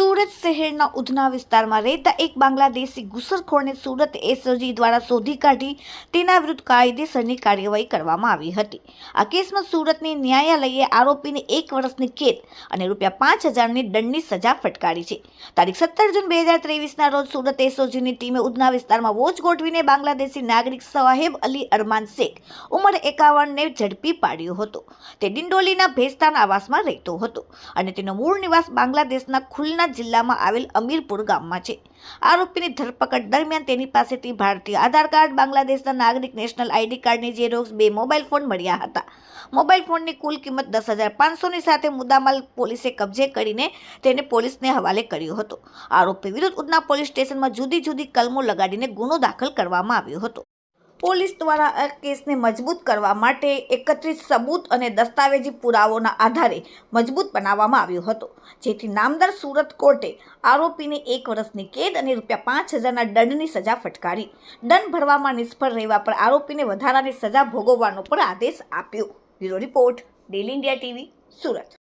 સુરત શહેરના ઉધના વિસ્તારમાં રહેતા એક બાંગ્લાદેશી ઘુસરખોરને સુરત એસઓજી દ્વારા શોધી કાઢી તેના વિરુદ્ધ કાયદેસરની કાર્યવાહી કરવામાં આવી હતી. આ કેસમાં સુરતની ન્યાયાલયે આરોપીને એક વર્ષની કેદ અને રૂપિયા પાંચ હજારની દંડની સજા ફટકારી છે. તારીખ સત્તર જૂન બે હજાર ત્રેવીસના રોજ સુરત એસઓજીની ટીમે ઉધના વિસ્તારમાં વોચ ગોઠવીને બાંગ્લાદેશી નાગરિક સવાહેબ અલી અરમાન શેખ ઉંમર એકાવનને ઝડપી પાડ્યો હતો. તે ડિંડોલીના ભેસ્તાન આવાસમાં રહેતો હતો અને તેનો મૂળ નિવાસ બાંગ્લાદેશના ખુલના જિલ્લામાં આવેલ અમીરપુર ગામમાં છે. આરોપીની ધરપકડ દરમિયાન તેની પાસેથી ભારતીય આધાર કાર્ડ, બાંગ્લાદેશના નાગરિક નેશનલ આઈડી કાર્ડની ઝેરોક્સ બે મોબાઈલ ફોન મળ્યા હતા. મોબાઈલ ફોનની કુલ કિંમત દસ હજાર પાંચસોની સાથે મુદ્દામાલ પોલીસે કબજે કરીને તેને પોલીસને હવાલે કર્યો હતો. આરોપી વિરુદ્ધ ઉધના પોલીસ સ્ટેશનમાં જુદી જુદી કલમો લગાડીને ગુનો દાખલ કરવામાં આવ્યો હતો. પોલીસ દ્વારા આ કેસને મજબૂત કરવા માટે એકત્રિત સબૂત અને દસ્તાવેજી પુરાવોના આધારે મજબૂત બનાવવામાં આવ્યો હતો. જેથી નામદાર સુરત કોર્ટે આરોપીને એક વર્ષની કેદ અને રૂપિયા પાંચ હજારના દંડની સજા ફટકારી. દંડ ભરવામાં નિષ્ફળ રહેવા પર આરોપીને વધારાની સજા ભોગવવાનો પણ આદેશ આપ્યો. Bureau report, daily India TV, Surat.